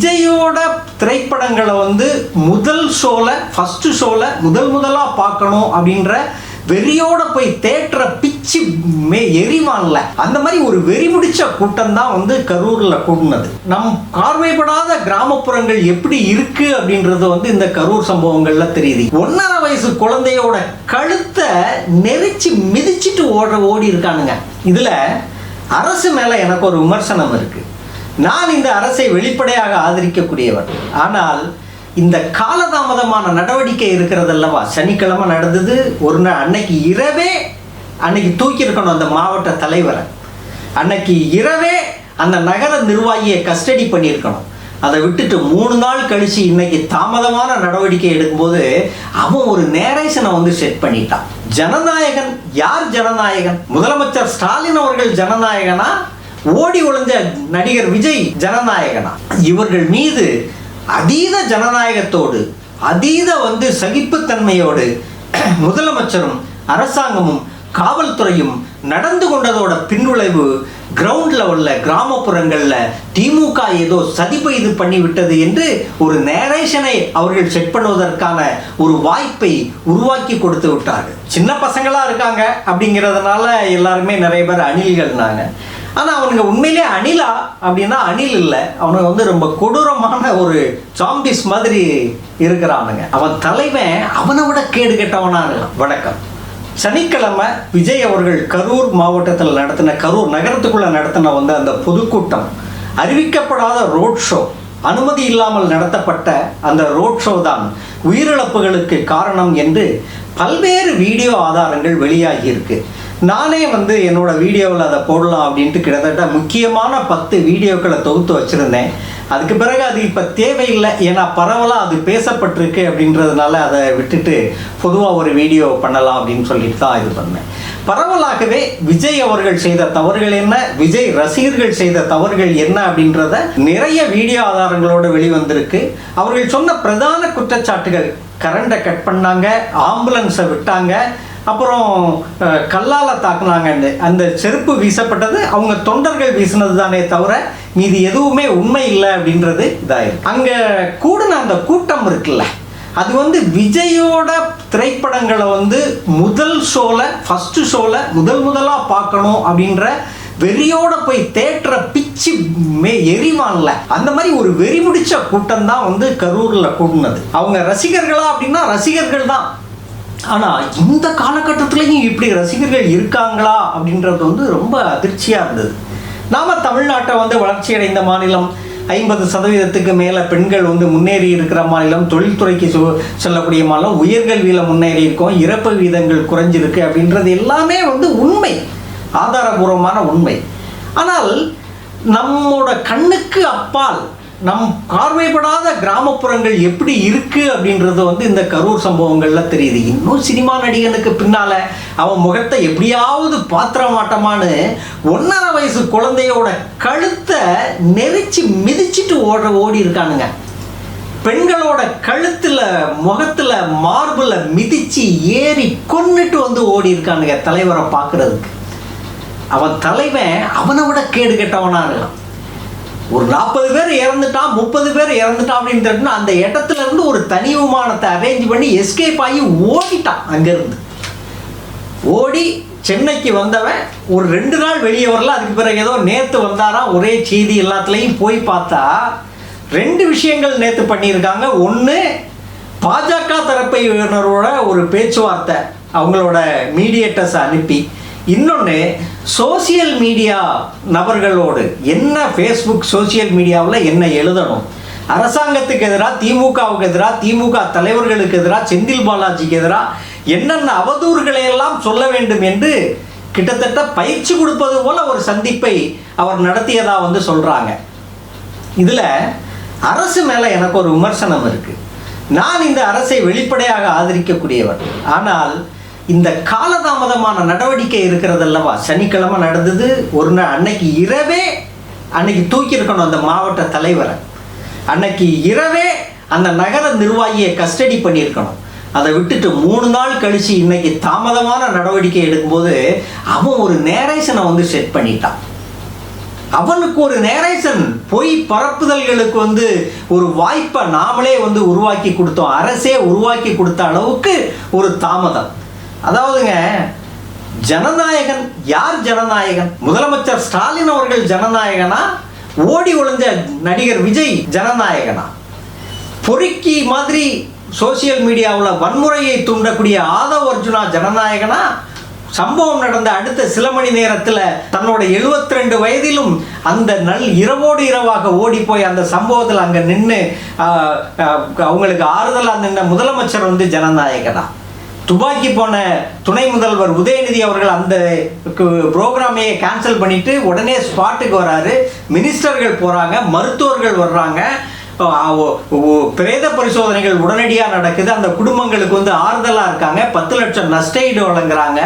விஜயோட திரைப்படங்களை வந்து முதல் ஷோவில் ஃபஸ்ட்டு ஷோவில் முதல் முதலாக பார்க்கணும் அப்படின்ற வெறியோட போய் தேட்டரை பிச்சு மே எரிவான்ல அந்த மாதிரி ஒரு வெறி முடிச்ச கூட்டம் தான் வந்து கரூர்ல கூடினது. நம் பார்வைப்படாத கிராமப்புறங்கள் எப்படி இருக்கு அப்படின்றது வந்து இந்த கரூர் சம்பவங்கள்ல தெரியுது. ஒன்னரை வயசு குழந்தையோட கழுத்தை நெரிச்சு மிதிச்சிட்டு ஓட ஓடி இருக்கானுங்க இதுல அரசு மேல எனக்கு ஒரு விமர்சனம் இருக்கு. நான் இந்த அரசை வெளிப்படையாக ஆதரிக்கக்கூடியவர் ஆனால் இந்த காலதாமதமான நடவடிக்கை இருக்கிறது அல்லவா சனிக்கிழமை நடந்தது ஒரு நாள் அன்னைக்கு இரவே அன்னைக்கு தூக்கியிருக்கணும் அந்த மாவட்ட தலைவரை. அன்னைக்கு இரவே அந்த நகர நிர்வாகியை கஸ்டடி பண்ணியிருக்கணும். அதை விட்டுட்டு மூணு நாள் கழிச்சு இன்னைக்கு தாமதமான நடவடிக்கை எடுக்கும்போது அவன் ஒரு நேரேஷனை வந்து செட் பண்ணிட்டான். ஜனநாயகன் யார் ஜனநாயகன்? முதலமைச்சர் ஸ்டாலின் அவர்கள் ஜனநாயகனா? ஓடி ஒளிஞ்ச நடிகர் விஜய் ஜனநாயகனா? இவர்கள் மீது அதீத ஜனநாயகத்தோடு அதீத வந்து சகிப்புத்தன்மையோடு முதலமைச்சரும் அரசாங்கமும் காவல்துறையும் நடந்து கொண்டதோட பின்விளைவு கிரவுண்ட் லெவலில் கிராமப்புறங்களில் திமுக ஏதோ சதிப்பு இது பண்ணிவிட்டது என்று ஒரு நேரேஷனை அவர்கள் செட் பண்ணுவதற்கான ஒரு வாய்ப்பை உருவாக்கி கொடுத்து விட்டார்கள். சின்ன பசங்களாக இருக்காங்க அப்படிங்கிறதுனால எல்லாருமே நிறைய பேர் அணில்கள்னாங்க. ஆனால் அவனுங்க உண்மையிலே அணிலா அப்படின்னா அணில் இல்லை. அவனுங்க வந்து ரொம்ப கொடூரமான ஒரு சாம்பிஸ் மாதிரி இருக்கிறானுங்க. அவன் தலைவன் அவனை விட கேடு கெட்டவனாக இருக்கான். வணக்கம். சனிக்கிழமை விஜய் அவர்கள் கரூர் மாவட்டத்தில் நடத்தின கரூர் நகரத்துக்குள்ளே நடத்தின வந்து அந்த பொதுக்கூட்டம். அறிவிக்கப்படாத ரோட் ஷோ. அனுமதி இல்லாமல் நடத்தப்பட்ட அந்த ரோட் ஷோ தான் உயிரிழப்புகளுக்கு காரணம் என்று பல்வேறு வீடியோ ஆதாரங்கள் வெளியாகியிருக்கு நானே வந்து என்னோட வீடியோவில் அதை போடலாம் அப்படின்ட்டு கிட்டத்தட்ட முக்கியமான பத்து வீடியோக்களை தொகுத்து வச்சுருந்தேன். அதுக்கு பிறகு அது இப்போ தேவையில்லை. ஏன்னா பரவலாக அது பேசப்பட்டிருக்கு அப்படின்றதுனால அதை விட்டுட்டு பொதுவாக ஒரு வீடியோ பண்ணலாம் அப்படின்னு சொல்லிட்டு தான் இது பண்ணேன். பரவலாகவே விஜய் அவர்கள் செய்த தவறுகள் என்ன? விஜய் ரசிகர்கள் செய்த தவறுகள் என்ன அப்படின்றத நிறைய வீடியோ ஆதாரங்களோடு வெளிவந்திருக்கு. அவர்கள் சொன்ன பிரதான குற்றச்சாட்டுகள் கரண்டை கட் பண்ணாங்க ஆம்புலன்ஸை விட்டாங்க அப்புறம் கல்லால் தாக்குனாங்கன்னு அந்த செருப்பு வீசப்பட்டது அவங்க தொண்டர்கள் வீசினது தானே தவிர மீதி எதுவுமே உண்மை இல்லை அப்படின்றது இதாயிருக்கு. அங்கே கூடின அந்த கூட்டம் இருக்குல்ல அது வந்து விஜயோட திரைப்படங்களை வந்து முதல் ஷோவில் ஃபஸ்ட்டு ஷோவில் முதல் முதலாக பார்க்கணும் அப்படின்ற வெறியோட போய் தேட்டரை பிச்சு மே எரிவான்ல அந்த மாதிரி ஒரு வெறி முடிச்ச கூட்டம் தான் வந்து கரூரில் கூடினது. அவங்க ரசிகர்களா அப்படின்னா ரசிகர்கள் தான். ஆனால் இந்த காலகட்டத்திலையும் இப்படி ரசிகர்கள் இருக்காங்களா அப்படின்றது வந்து ரொம்ப அதிர்ச்சியாக இருந்தது. நாம் தமிழ்நாட்டை வந்து வளர்ச்சியடைந்த மாநிலம் ஐம்பது சதவீதத்துக்கு மேலே பெண்கள் வந்து முன்னேறி இருக்கிற மாநிலம் தொழில்துறைக்கு சொ- சொல்லக்கூடிய மாநிலம் உயர்கல்வியில் முன்னேறி இருக்கோம் இறப்பு வீதங்கள் குறைஞ்சிருக்கு அப்படின்றது எல்லாமே வந்து உண்மை ஆதாரபூர்வமான உண்மை. ஆனால் நம்மோட கண்ணுக்கு அப்பால் நம் பார்வைப்படாத கிராமப்புறங்கள் எப்படி இருக்கு அப்படின்றது வந்து இந்த கரூர் சம்பவங்கள்ல தெரியுது. இன்னும் சினிமா நடிகனுக்கு பின்னால அவன் முகத்தை எப்படியாவது பாத்திர மாட்டமான்னு ஒன்னரை வயசு குழந்தையோட கழுத்தை நெரிச்சு மிதிச்சிட்டு ஓட ஓடி இருக்கானுங்க பெண்களோட கழுத்தில் முகத்தில் மார்பில் மிதித்து ஏறி கொன்னுட்டு வந்து ஓடி இருக்கானுங்க தலைவரை பார்க்குறதுக்கு. அவன் தலைவன் அவனை விட கேடு கெட்டவனாக இருக்கான். ஒரு நாற்பது பேர் இறந்துட்டான் முப்பது பேர் இறந்துட்டான் அப்படின்னு அந்த இடத்துல இருந்து ஒரு தனி விமானத்தை அரேஞ்ச் பண்ணி எஸ்கேப் ஆகி ஓடிட்டான் அங்கேருந்து. ஓடி சென்னைக்கு வந்தவன் ஒரு ரெண்டு நாள் வெளியே வரல அதுக்கு பிறகு ஏதோ நேற்று வந்தாராம் ஒரே செய்தி எல்லாத்துலேயும் போய் பார்த்தா ரெண்டு விஷயங்கள் நேற்று பண்ணியிருக்காங்க. ஒன்று பாஜக தரப்பை ஒரு பேச்சுவார்த்தை அவங்களோட மீடியேட்டர்ஸ் அனுப்பி இன்னொன்று சோசியல் மீடியா நபர்களோடு என்ன ஃபேஸ்புக் சோசியல் மீடியாவில் என்ன எழுதணும்? அரசாங்கத்துக்கு எதிராக திமுகவுக்கு எதிராக திமுக தலைவர்களுக்கு எதிராக செந்தில் பாலாஜிக்கு எதிராக என்னென்ன அவதூறுகளை எல்லாம் சொல்ல வேண்டும் என்று கிட்டத்தட்ட பயிற்சி கொடுப்பது போல ஒரு சந்திப்பை அவர் நடத்தியதாக வந்து சொல்கிறாங்க இதில் அரசு மேலே எனக்கு ஒரு விமர்சனம் இருக்குது நான் இந்த அரசை வெளிப்படையாக ஆதரிக்கக்கூடியவர் ஆனால் இந்த காலதாமதமான நடவடிக்கை இருக்கிறது அல்லவா சனிக்கிழமை நடந்தது. ஒரு நாள் அன்னைக்கு இரவே அன்னைக்கு தூக்கியிருக்கணும் அந்த மாவட்ட தலைவரை. அன்னைக்கு இரவே அந்த நகர நிர்வாகியை கஸ்டடி பண்ணியிருக்கணும். அதை விட்டுட்டு மூணு நாள் கழிச்சு இன்னைக்கு தாமதமான நடவடிக்கை எடுக்கும்போது அவன் ஒரு நேரேஷனை வந்து செட் பண்ணிட்டான். அவனுக்கு ஒரு நேரேஷன் பொய் பரப்புதல்களுக்கு வந்து ஒரு வாய்ப்பை நாமளே வந்து உருவாக்கி கொடுத்தோம். அரசே உருவாக்கி கொடுத்த அளவுக்கு ஒரு தாமதம். அதாவதுங்க ஜனநாயகன் யார் ஜனநாயகன்? முதலமைச்சர் ஸ்டாலின் அவர்கள் ஜனநாயகனா? ஓடி ஒளிஞ்ச நடிகர் விஜய் ஜனநாயகனா? பொறுக்கி மாதிரி சோசியல் மீடியாவில் வன்முறையை தூண்டக்கூடிய ஆதவ் அர்ஜுனா ஜனநாயகனா? சம்பவம் நடந்த அடுத்த சில மணி நேரத்தில் தன்னோட 72 ரெண்டு வயதிலும் அந்த நல் இரவோடு இரவாக ஓடி போய் அந்த சம்பவத்தில் அங்கே நின்று அவங்களுக்கு ஆறுதலாக நின்ற முதலமைச்சர் வந்து ஜனநாயகனா? துபாய்க்கு போன துணை முதல்வர் உதயநிதி அவர்கள் அந்த ப்ரோக்ராமையே கேன்சல் பண்ணிட்டு உடனே ஸ்பாட்டுக்கு வராரு. மினிஸ்டர்கள் போகிறாங்க மருத்துவர்கள் வர்றாங்க. பிரேத பரிசோதனைகள் உடனடியாக நடக்குது. அந்த குடும்பங்களுக்கு வந்து ஆறுதலாக இருக்காங்க. பத்து லட்சம் நஷ்டஈடு வழங்குறாங்க.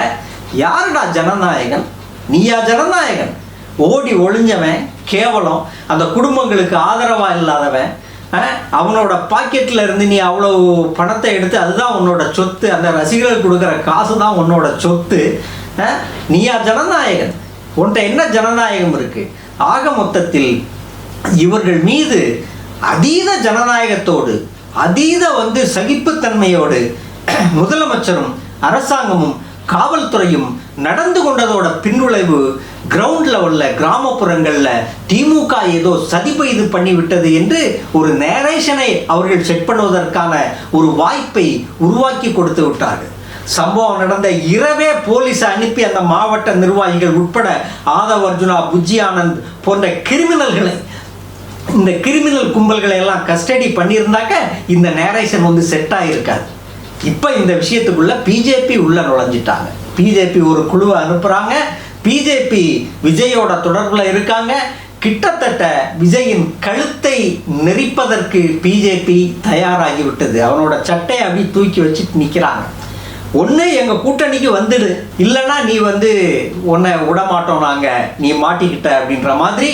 யாருடா ஜனநாயகன்? நீயா ஜனநாயகன்? ஓடி ஒளிஞ்சவன் கேவலம். அந்த குடும்பங்களுக்கு ஆதரவாக இல்லாதவன். அவனோட பாக்கெட்டில் இருந்து நீ அவ்வளோ பணத்தை எடுத்து அதுதான் உன்னோட சொத்து. அந்த ரசிகர்கள் கொடுக்குற காசு தான் உன்னோட சொத்து. நீயா ஜனநாயகன். உன்கிட்ட என்ன ஜனநாயகம் இருக்குது ஆக மொத்தத்தில் இவர்கள் மீது அதீத ஜனநாயகத்தோடு அதீத வந்து சகிப்புத்தன்மையோடு முதலமைச்சரும் அரசாங்கமும் காவல்துறையும் நடந்து கொண்டதோட பின்விளைவு கிரவுண்ட் லெவலில் கிராமப்புறங்களில் திமுக ஏதோ சதி இது பண்ணி விட்டது என்று ஒரு நேரேஷனை அவர்கள் செட் பண்ணுவதற்கான ஒரு வாய்ப்பை உருவாக்கி கொடுத்து விட்டார்கள். சம்பவம் நடந்த இரவே போலீஸ் அனுப்பி அந்த மாவட்ட நிர்வாகிகள் உட்பட ஆதவ் அர்ஜுனா புஜ்ஜி ஆனந்த் போன்ற கிரிமினல்களை இந்த கிரிமினல் கும்பல்களை எல்லாம் கஸ்டடி பண்ணியிருந்தாக்க இந்த நேரேஷன் வந்து செட் ஆகிருக்காது இப்போ இந்த விஷயத்துக்குள்ள பிஜேபி உள்ள நுழைஞ்சிட்டாங்க. பிஜேபி ஒரு குழுவை அனுப்புகிறாங்க பிஜேபி விஜயோட தொடர்பில் இருக்காங்க. கிட்டத்தட்ட விஜயின் கழுத்தை நெரிப்பதற்கு பிஜேபி தயாராகிவிட்டது. அவனோட சட்டையை அப்படி தூக்கி வச்சுட்டு நிற்கிறாங்க ஒன்று எங்கள் கூட்டணிக்கு வந்துடு. இல்லைன்னா நீ வந்து உன்னை விடமாட்டோம் நாங்கள் நீ மாட்டிக்கிட்ட அப்படின்ற மாதிரி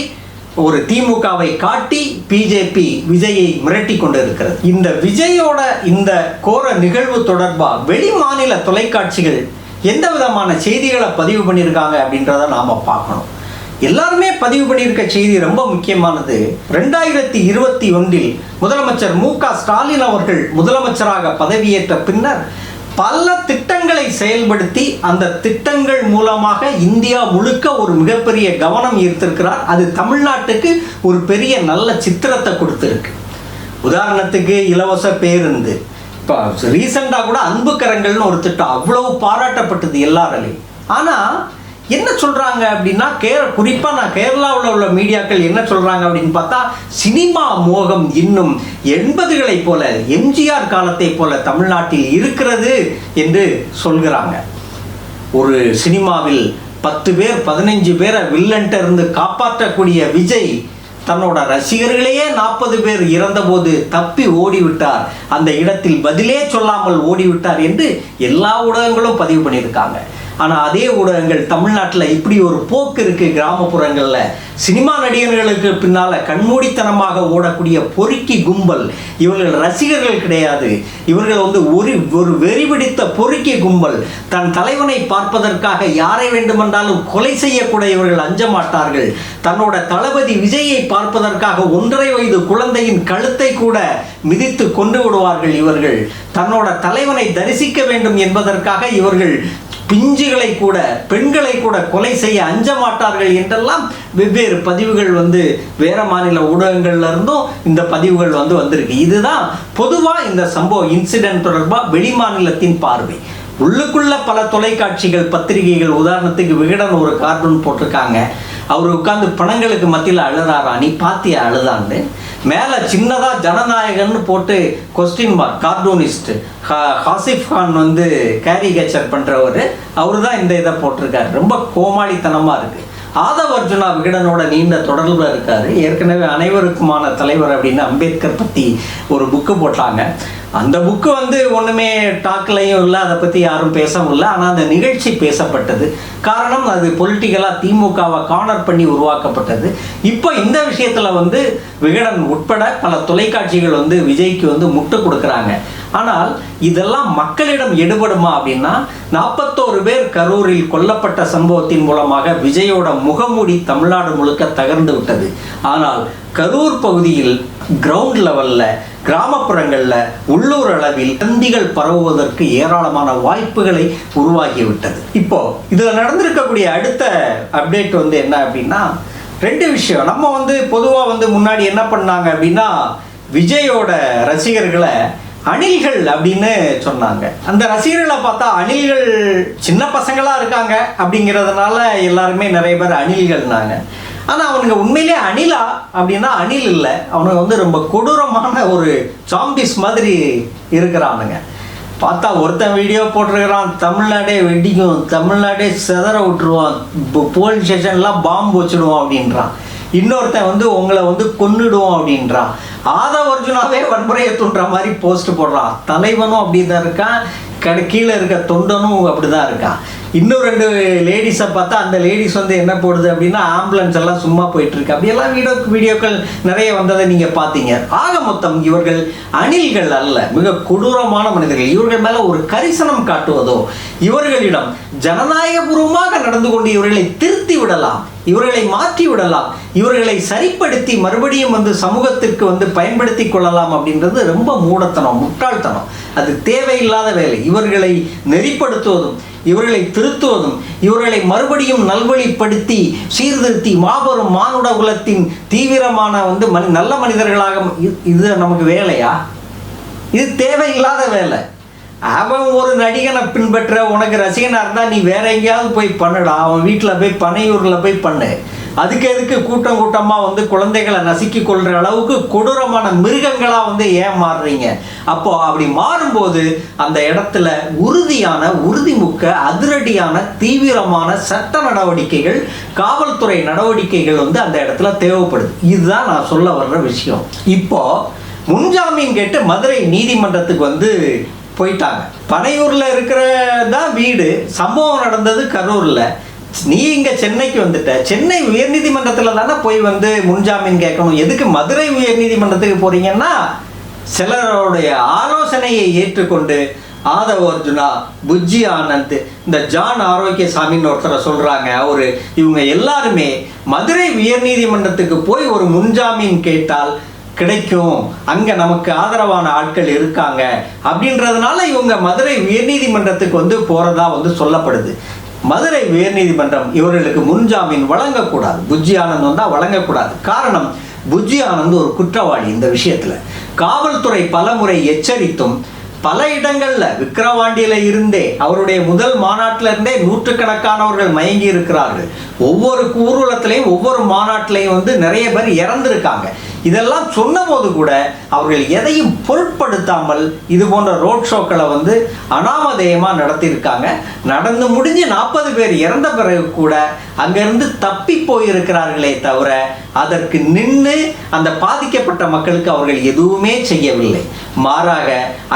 ஒரு திமுகவை காட்டி பிஜேபி விஜயை மிரட்டி கொண்டு இருக்கிறது இந்த விஜயோட இந்த கோர நிகழ்வு தொடர்பாக வெளி மாநில தொலைக்காட்சிகள் எந்த விதமான செய்திகளை பதிவு பண்ணியிருக்காங்க அப்படின்றத நாம் பார்க்கணும். எல்லாருமே பதிவு பண்ணியிருக்க செய்தி ரொம்ப முக்கியமானது ரெண்டாயிரத்தி இருபத்தி ஒன்றில் முதலமைச்சர் மு க ஸ்டாலின் அவர்கள் முதலமைச்சராக பதவியேற்ற பின்னர் பல திட்டங்களை செயல்படுத்தி அந்த திட்டங்கள் மூலமாக இந்தியா முழுக்க ஒரு மிகப்பெரிய கவனம் ஈர்த்திருக்கிறார். அது தமிழ்நாட்டுக்கு ஒரு பெரிய நல்ல சித்திரத்தை கொடுத்துருக்கு. உதாரணத்துக்கு இலவச பேருந்து இப்போ ரீசெண்டாக கூட அன்பு கரங்கள்னு ஒரு திட்டம் அவ்வளவு பாராட்டப்பட்டது எல்லாராலையும். ஆனால் என்ன சொல்கிறாங்க அப்படின்னா கே குறிப்பாக நான் கேரளாவில் உள்ள மீடியாக்கள் என்ன சொல்கிறாங்க அப்படின்னு பார்த்தா சினிமா மோகம் இன்னும் எண்பதுகளைப் போல எம்ஜிஆர் காலத்தைப் போல தமிழ்நாட்டில் இருக்கிறது என்று சொல்கிறாங்க. ஒரு சினிமாவில் பத்து பேர் பதினஞ்சு பேரை வில்லன்ட்டு இருந்து காப்பாற்றக்கூடிய விஜய் தன்னோட ரசிகர்களையே நாற்பது பேர் இறந்தபோது தப்பி ஓடிவிட்டார். அந்த இடத்தில் பதிலே சொல்லாமல் ஓடிவிட்டார் என்று எல்லா ஊடகங்களும் பதிவு பண்ணியிருக்காங்க. ஆனால் அதே ஊடகங்கள் தமிழ்நாட்டில் இப்படி ஒரு போக்கு இருக்குது கிராமப்புறங்களில். சினிமா நடிகர்களுக்கு பின்னால் கண்மூடித்தனமாக ஓடக்கூடிய பொறுக்கி கும்பல். இவர்கள் ரசிகர்கள் கிடையாது. இவர்கள் வந்து ஒரு ஒரு வெறிபிடித்த பொறுக்கி கும்பல். தன் தலைவனை பார்ப்பதற்காக யாரை வேண்டுமென்றாலும் கொலை செய்யக்கூட இவர்கள் அஞ்ச மாட்டார்கள். தன்னோட தளபதி விஜயை பார்ப்பதற்காக ஒன்றரை வயது குழந்தையின் கழுத்தை கூட மிதித்து கொண்டு விடுவார்கள் இவர்கள். தன்னோட தலைவனை தரிசிக்க வேண்டும் என்பதற்காக இவர்கள் பிஞ்சுகளை கூட பெண்களை கூட கொலை செய்ய அஞ்ச மாட்டார்கள் என்றெல்லாம் வெவ்வேறு பதிவுகள் வந்து வேற மாநில ஊடகங்கள்ல இருந்தும் இந்த பதிவுகள் வந்து வந்திருக்கு. இதுதான் பொதுவா இந்த சம்பவ இன்சிடென்ட் தொடர்பாக வெளி மாநிலத்தின் பார்வை. உள்ளுக்குள்ள பல தொலைக்காட்சிகள் பத்திரிகைகள் உதாரணத்துக்கு விகடன் ஒரு கார்ட்டூன் போட்டிருக்காங்க. அவர் உட்காந்து பணங்களுக்கு மத்தியில் அழுதாரா நீ பாத்தியா? அழுதான்னு மேலே சின்னதாக ஜனநாயகன்னு போட்டு question mark cartoonist Hasif Khan வந்து கேரிகேச்சர் பண்ணுறவர் அவர் தான் இந்த இதை போட்டிருக்காரு. ரொம்ப கோமாளித்தனமாக இருக்குது ஆதவ அர்ஜுனா விகடனோட நீண்ட தொடர்பில் இருக்காரு. ஏற்கனவே அனைவருக்குமான தலைவர் அப்படின்னு அம்பேத்கர் பற்றி ஒரு புக்கு போட்டாங்க. அந்த புக்கு வந்து ஒன்றுமே டாக்லையும் இல்லை அதை பற்றி யாரும் பேசவும் இல்லை. ஆனால் அந்த நிகழ்ச்சி பேசப்பட்டது. காரணம் அது பொலிட்டிக்கலாக திமுகவை கார்னர் பண்ணி உருவாக்கப்பட்டது. இப்போ இந்த விஷயத்தில் வந்து விகடன் உட்பட பல தொலைக்காட்சிகள் வந்து விஜய்க்கு வந்து முட்டு கொடுக்குறாங்க. ஆனால் இதெல்லாம் மக்களிடம் எடுபடுமா அப்படின்னா நாற்பத்தோரு பேர் கரூரில் கொல்லப்பட்ட சம்பவத்தின் மூலமாக விஜயோட முகமூடி தமிழ்நாடு முழுக்க தகர்ந்து விட்டது. ஆனால் கரூர் பகுதியில் கிரவுண்ட் லெவலில் கிராமப்புறங்களில் உள்ளூர் அளவில் தந்திகள் பரவுவதற்கு ஏராளமான வாய்ப்புகளை உருவாகிவிட்டது. இப்போ இதில் நடந்திருக்கக்கூடிய அடுத்த அப்டேட் வந்து என்ன அப்படின்னா ரெண்டு விஷயம். நம்ம வந்து பொதுவாக வந்து முன்னாடி என்ன பண்ணாங்க அப்படின்னா விஜயோட ரசிகர்களை அணில்கள் அப்படின்னு சொன்னாங்க. அந்த ரசிகர்களை பார்த்தா அணில்கள் சின்ன பசங்களா இருக்காங்க அப்படிங்கிறதுனால எல்லாருமே நிறைய பேர் அணில்கள்னாங்க. ஆனால் அவனுங்க உண்மையிலே அணிலா? அப்படின்னா அணில் இல்லை. அவனுங்க வந்து ரொம்ப கொடூரமான ஒரு சாம்பிஸ் மாதிரி இருக்கிறானுங்க. பார்த்தா ஒருத்தன் வீடியோ போட்டிருக்கிறான் தமிழ்நாடே வெடிக்கும் தமிழ்நாடே செதற விட்டுருவான் இப்போ போலீஸ் ஸ்டேஷன்லாம் பாம்பு வச்சுடுவோம் அப்படின்றான். இன்னொருத்தன் வந்து உங்களை வந்து கொன்னுடுவோம் அப்படின்றான். ஆதவ அர்ஜுனாவே வன்முறையை தூண்டுற மாதிரி போஸ்ட் போடுறான். தலைவனும் அப்படி தான் இருக்கான் கடை கீழே இருக்க தொண்டனும் அப்படி தான் இருக்கான். இன்னும் ரெண்டு லேடிஸை பார்த்தா அந்த லேடிஸ் வந்து என்ன போடுது அப்படின்னா ஆம்புலன்ஸ் எல்லாம் சும்மா போயிட்டு இருக்கு அப்படியெல்லாம் வீடியோ வீடியோக்கள் நிறைய வந்ததை நீங்க பார்த்தீங்க. ஆக மொத்தம் இவர்கள் அணில்கள் அல்ல மிக கொடூரமான மனிதர்கள். இவர்கள் மேல ஒரு கரிசனம் காட்டுவதோ இவர்களிடம் ஜனநாயகபூர்வமாக நடந்து கொண்டு இவர்களை திருத்தி விடலாம் இவர்களை மாற்றி விடலாம் இவர்களை சரிப்படுத்தி மறுபடியும் வந்து சமூகத்திற்கு வந்து பயன்படுத்தி கொள்ளலாம் அப்படின்றது ரொம்ப மூடத்தனம் முட்டாள்தனம். அது தேவையில்லாத வேலை. இவர்களை நெறிப்படுத்துவதும் இவர்களை திருத்துவதும் இவர்களை மறுபடியும் நல்வழிப்படுத்தி சீர்திருத்தி மாபெரும் மானுட குலத்தின் தீவிரமான வந்து மனி நல்ல மனிதர்களாக இது நமக்கு வேலையா? இது தேவையில்லாத வேலை. அவன் ஒரு நடிகனை பின்பற்ற உனக்கு ரசிகனாக இருந்தால் நீ வேற எங்கேயாவது போய் பண்ணுடா. அவன் வீட்டில் போய் பனையூரில் போய் பண்ணு. அதுக்கு எதுக்கு கூட்டம் கூட்டமாக வந்து குழந்தைகளை நசுக்கி கொள்கிற அளவுக்கு கொடூரமான மிருகங்களாக வந்து ஏன் மாறுறீங்க? அப்போ அப்படி மாறும்போது அந்த இடத்துல உறுதியான உறுதிமுக்க அதிரடியான தீவிரமான சட்ட நடவடிக்கைகள் காவல்துறை நடவடிக்கைகள் வந்து அந்த இடத்துல தேவைப்படுது. இதுதான் நான் சொல்ல வர்ற விஷயம். இப்போ முன்ஜாமீன் கேட்டு மதுரை நீதிமன்றத்துக்கு வந்து போயிட்டாங்க. படையூரில் இருக்கிற தான் வீடு. சம்பவம் நடந்தது கரூரில். நீ இங்க சென்னைக்கு வந்துட்ட. சென்னை உயர்நீதிமன்றத்தில் தானே போய் வந்து முன்ஜாமீன் கேட்கணும். எதுக்கு மதுரை உயர்நீதிமன்றத்துக்கு போறீங்கன்னா சிலருடைய ஆலோசனையை ஏற்றுக்கொண்டு ஆதவ அர்ஜுனா புஜ்ஜி ஆனந்த் இந்த ஜான் ஆரோக்கியசாமின்னு ஒருத்தரை சொல்றாங்க. அவரு இவங்க எல்லாருமே மதுரை உயர்நீதிமன்றத்துக்கு போய் ஒரு முன்ஜாமீன் கேட்டால் கிடைக்கும். அங்க நமக்கு ஆதரவான ஆட்கள் இருக்காங்க. அப்படின்றதுனால இவங்க மதுரை உயர்நீதிமன்றத்துக்கு வந்து போறதா வந்து சொல்லப்படுது. மதுரை உயர்நீதிமன்றம் இவர்களுக்கு முன்ஜாமீன் வழங்கக்கூடாது. புஜ்ஜி ஆனந்த் தான் வழங்கக்கூடாது. காரணம் புஜ்ஜி ஆனந்த் ஒரு குற்றவாளி இந்த விஷயத்துல. காவல்துறை பலமுறை எச்சரித்தும் பல இடங்கள்ல விக்கிரவாண்டியில இருந்தே அவருடைய முதல் மாநாட்டில இருந்தே நூற்றுக்கணக்கானவர்கள் மயங்கி இருக்கிறார்கள். ஒவ்வொரு ஊர்வலத்திலையும் ஒவ்வொரு மாநாட்டிலையும் வந்து நிறைய பேர் இறந்திருக்காங்க. இதெல்லாம் சொன்னபோது கூட அவர்கள் எதையும் பொருட்படுத்தாமல் இது போன்ற ரோட் ஷோக்களை வந்து அனாமதேயமாக நடத்தியிருக்காங்க. நடந்து முடிஞ்சு நாற்பது பேர் இறந்த பிறகு கூட அங்கேருந்து தப்பி போயிருக்கிறார்களே தவிர அதற்கு நின்று அந்த பாதிக்கப்பட்ட மக்களுக்கு அவர்கள் எதுவுமே செய்யவில்லை. மாறாக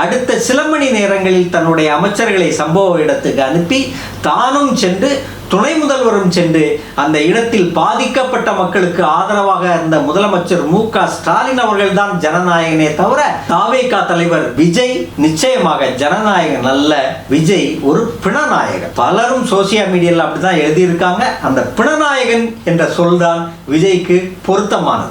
அடுத்த சில மணி நேரங்களில் தன்னுடைய அமைச்சர்களை சம்பவ இடத்துக்கு அனுப்பி தானும் சென்று துணை முதல்வரும் சென்று அந்த இடத்தில் பாதிக்கப்பட்ட மக்களுக்கு ஆதரவாக இருந்த முதலமைச்சர் மு க ஸ்டாலின் அவர்கள்தான் ஜனநாயகனே தவிர தாவேகா தலைவர் விஜய் நிச்சயமாக ஜனநாயகன் அல்ல விஜய் ஒரு பிணநாயகன் பலரும் சோசியல் மீடியாவில் அப்படிதான் எழுதியிருக்காங்க. அந்த பிணநாயகன் என்ற சொல்தான் விஜய்க்கு பொருத்தமானது.